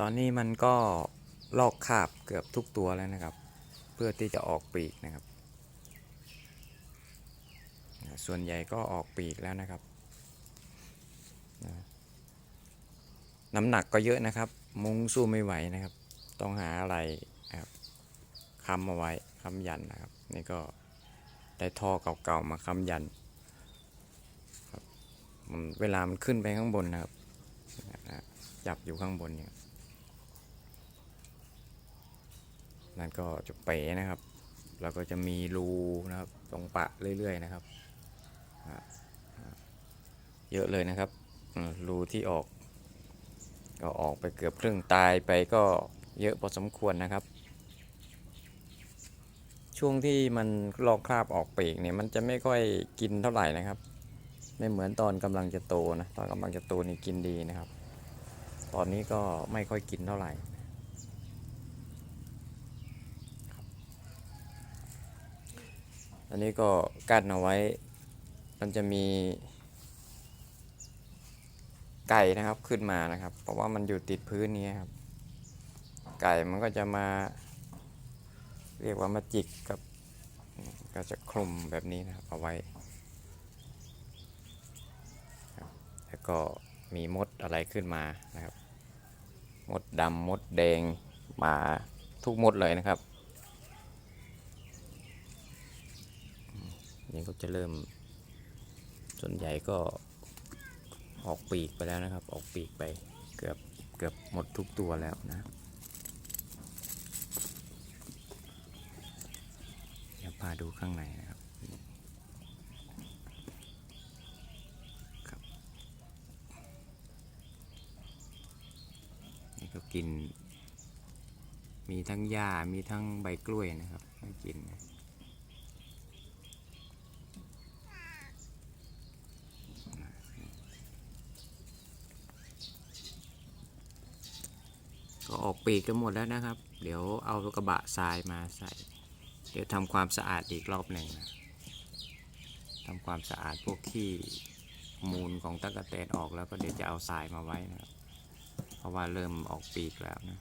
ตอนนี้มันก็ลอกคาบเกือบทุกตัวแล้วนะครับ เพื่อที่จะออกปีกนะครับ ส่วนใหญ่ก็ออกปีกแล้วนะครับน้ำหนักก็เยอะนะครับ มุ้งสู้ไม่ไหวนะครับ ต้องหาอะไรนะครับค้ำเอาไว้ค้ำยันนะครับ นี่ก็ได้ท่อเก่าๆมาค้ำยันเวลามันขึ้นไปข้างบนนะครับจับอยู่ข้างบนเนี่ย นั่นก็จะเป๋นะครับ แล้วก็จะมีรูนะครับตรงปะเรื่อยๆนะครับ เยอะเลยนะครับ รูที่ออก ก็ออกไปเกือบครึ่งตายไปก็เยอะพอสมควรนะครับ ช่วงที่มันลอกคราบออกปีกเนี่ยมันจะไม่ค่อยกินเท่าไหร่นะครับ ไม่เหมือนตอนกำลังจะโตนะ ตอนกำลังจะโตนี่กินดีนะครับ ตอนนี้ก็ไม่ค่อยกินเท่าไหร่ครับ อันนี้ก็กั้นเอาไว้ มันจะมี ไก่นะครับขึ้นมานะครับ เพราะว่ามันอยู่ติดพื้นนี้ครับ ไก่มันก็จะมา เรียกว่ามาจิกกับ ก็จะคลุมแบบนี้นะครับเอาไว้แล้วก็มีมดอะไรขึ้นมานะครับ มดดำมดแดงมาทุกมดเลยนะครับอืม นี่ก็จะเริ่ม ส่วนใหญ่ก็ออกปีกไปแล้วนะครับ ออกปีกไปเกือบเกือบหมดทุกตัวแล้วนะเดี๋ยวพาดูข้างในนะครับครับนี่ก็กิน มีทั้งหญ้ามีทั้งใบกล้วยนะครับให้กินนะ ก็ออกปีกกันหมดแล้วนะครับ เดี๋ยวเอากระบะทรายมาใส่ เดี๋ยวทำความสะอาดอีกรอบหนึ่งนะทำความสะอาดพวกขี้มูลของตะกะแตนออกแล้วก็เดี๋ยวจะเอาทรายมาไว้นะครับ เพราะว่าเริ่มออกปีกแล้วนะ